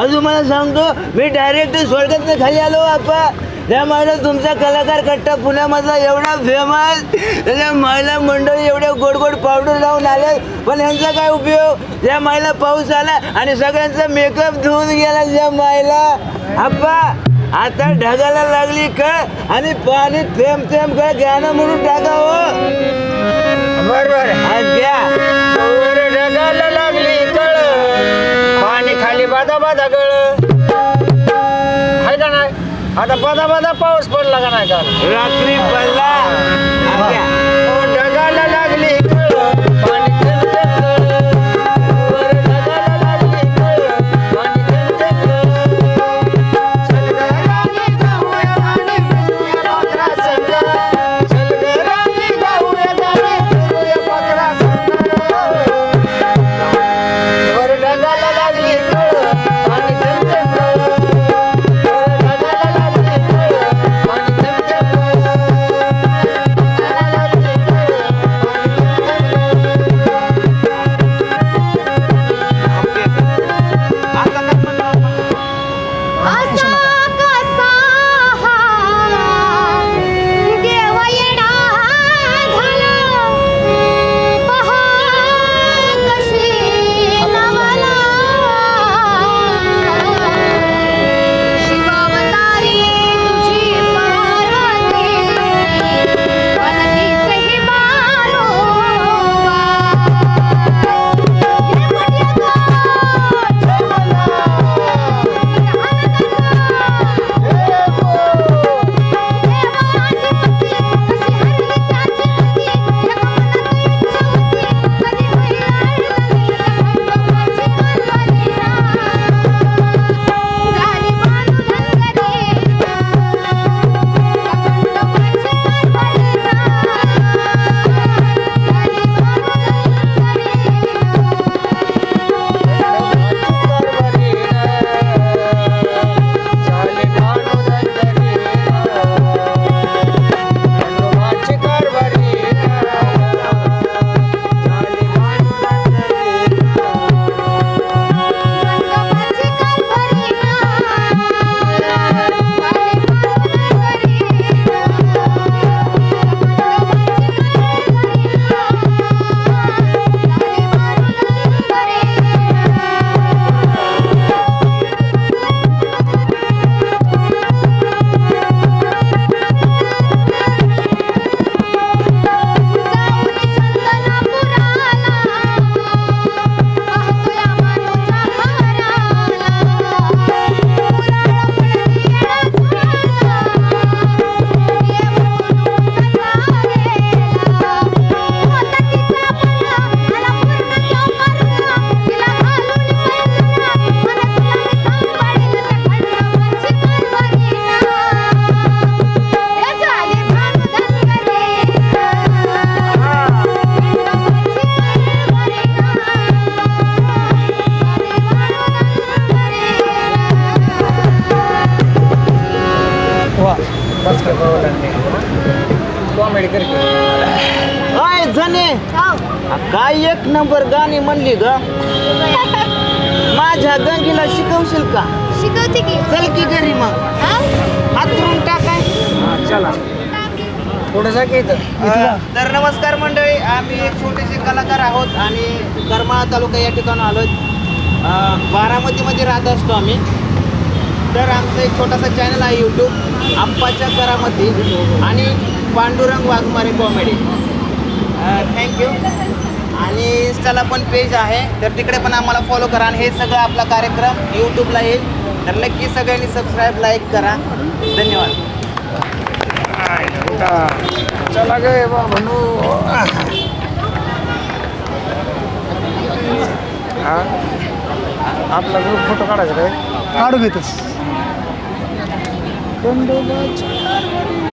अजून मला सांगतो मी डायरेक्ट स्वर्गात खाली आलो त्या महिला तुमचा कलाकार कट्टा पुण्यामधला एवढा फेमस त्याच्या महिला मंडळी एवढ्या गोड गोड पावडर लावून आले. पण यांचा काय उपयोग? त्या महिला पाऊस आला आणि सगळ्यांचा मेकअप धुवून गेला त्या महिला आप्पा आता ढगाला लागली कळ आणि पाणी थेंब थेंब कळ गाणं म्हणून टाकावं बरोबर पाणी खाली गळ. आहे का नाही? आता बादा बादा पाऊस पडला का नाही का? रात्री पडला. कॉमेडी करते काय जणे काय एक नंबर गाणी म्हणली ग? माझ्या गंगीला शिकवशील का? शिकवते की. चल की घरी मग. हा? हातरून टाकाय. चला. पुढे जा की इथं. तर नमस्कार मंडळी आम्ही एक छोटेसे कलाकार आहोत आणि करमाळा तालुका या ठिकाणी आलो बारामतीमध्ये राहत असतो आम्ही. तर आमचं एक छोटासा चॅनल आहे यूट्यूब आप्पाच्या घरामध्ये. आणि पांडुरंग वाघमारे कॉमेडी थँक्यू आणि इंस्टाला पण पेज आहे. तर तिकडे पण आम्हाला फॉलो करा. आणि हे सगळं आपला कार्यक्रम यूट्यूबला येईल. तर नक्की सगळ्यांनी सबस्क्राईब लाईक करा. धन्यवाद. चला गे बा म्हणू. आपला ग्रुप फोटो काढायचा काय ఆడుగుతుంది రెండు